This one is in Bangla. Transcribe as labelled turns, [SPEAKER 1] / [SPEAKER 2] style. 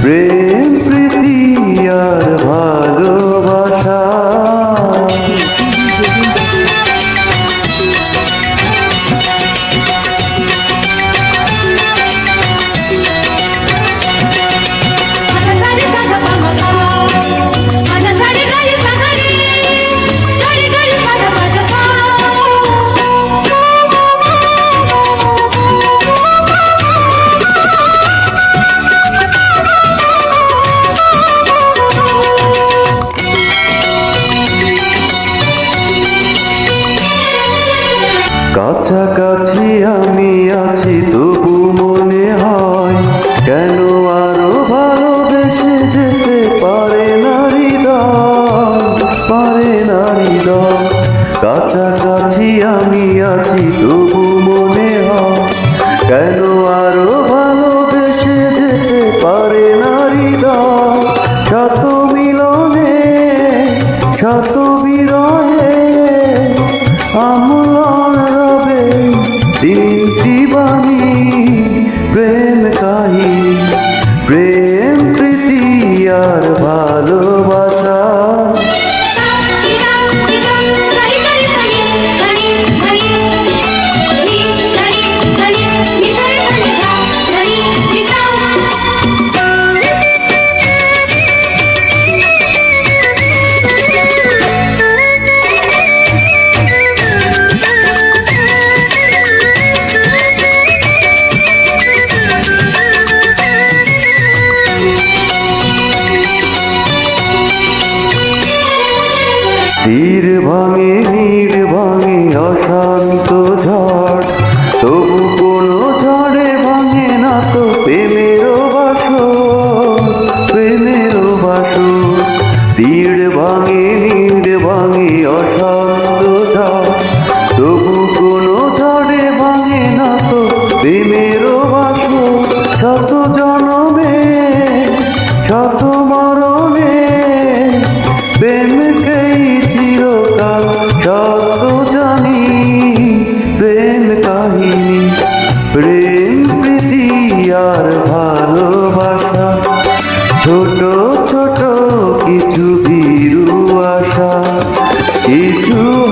[SPEAKER 1] Praise পারে নারী কাছাকাছি আমি আছি, তবু মনে হয় কেন আরও ভালোবেসে যেতে পারে নারী শত মিলনে শত বিরহে আমলার রবে বাণী, প্রেম কাহিনী, প্রেম প্রীতি আর ভালোবাসা তীর ভাঙে নীড় ভাঙে অশান্ত ঝড়। তবু কোনো ঝড়ে ভাঙে না তো প্রেমেরও বাসো প্রেমেরও বাসো তীর ভাঙে নীড় ভাঙে অশান্ত ঝড়। তবু কোনো ঝড়ে ভাঙে না তো আর ভালোবাসা। ছোট ছোট কিছু বিরু আশা কিছু